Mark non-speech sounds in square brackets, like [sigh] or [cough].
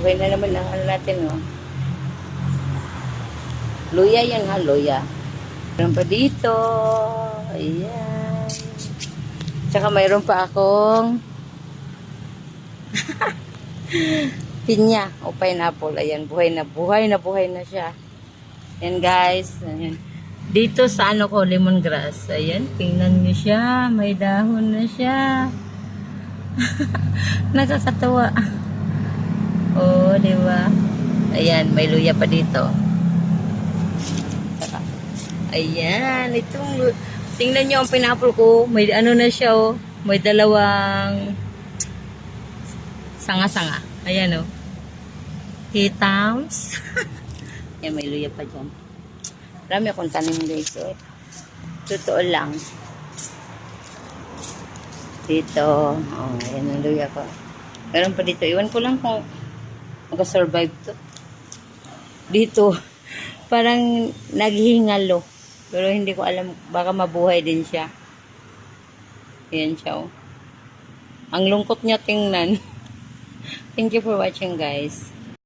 buhay na naman ang ano natin, no? Luya yan ha, luya. Meron pa dito. Ayan. Tsaka mayroon pa akong [laughs] pinya o pineapple. Ayan, buhay na buhay na buhay na siya. Ayan guys. Ayan. Dito sa ano ko, lemongrass. Ayan, tingnan nyo siya. May dahon na siya. [laughs] Nakakatawa. Oo, di ba? Ayan, may luya pa dito. Ayan, itong tingnan nyo ang pineapple ko. May ano na siya, oh. May dalawang sanga-sanga. Ayan, oh. Hitams. [laughs] Ayan, may luya pa dyan. Marami akong tanim guys, oh. Totoo lang. Dito. Oh, ayan ang luya ko. Meron pa dito. Iwan ko lang kung mag-survive to. Dito. Parang naghihingalo. Pero hindi ko alam. Baka mabuhay din siya. Ayan siya, oh. Ang lungkot niya tingnan. [laughs] Thank you for watching, guys.